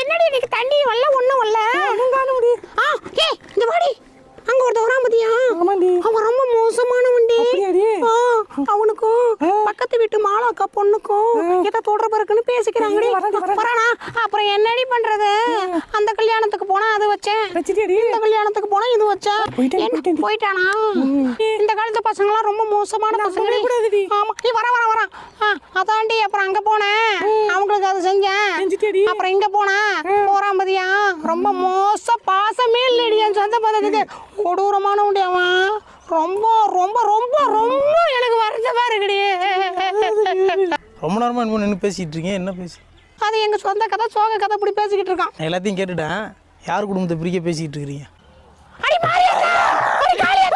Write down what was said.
என்னடி இன்னைக்கு தண்ணி வரல ஒண்ணும் ஒன்றும் காண முடியும் ஆ ஏய் இந்த வாடி. அங்க ஒருத்த வரான் பாத்தியா? ஆமாண்டி. அவன் ரொம்ப அப்படியாடி? ஆ, அவனுக்கும் பக்கத்து வீட்டு மாலாக்கா பொண்ணுக்கும் ஏதோ தொடர்பு இருக்குன்னு பேசிக்கிறாங்கடி வரேன். அப்புறம் என்னடி பண்றது? அந்த கல்யாணத்துக்கு போனா அது வச்சேன். இந்த கல்யாணத்துக்கு போனா இது வச்சேன். போயிட்டேன், இந்த காலத்து பசங்க எல்லாம் ரொம்ப மோசமான பசங்க. ஆமா. நீ வர வர வர அதாண்டி அப்புறம் அங்க போனேன். அவங்களுக்கு அதை செஞ்சேன். செஞ்சுட்டியாடி? அப்புறம் இங்க போனேன் போறான் பாத்தியா? ரொம்ப மோச பாசமே இல்லடி என் சொந்த பதத்துக்கு கொடூரமானவன்டி அவன். ரொம்ப ரொம்ப ரொம்ப ரொம்ப எனக்கு வருத்தமா இருக்குடி ரொம்ப நேரமாக என்ன நின்று பேசிகிட்டு இருக்கீங்க. என்ன பேசி? அது எங்க சொந்த கதை சோக கதை இப்படி பேசிக்கிட்டு இருக்கான். எல்லாத்தையும் கேட்டுட்டேன். யார் குடும்பத்தை பிரிக்க பேசிக்கிட்டு இருக்கிறீங்க? அடி அடி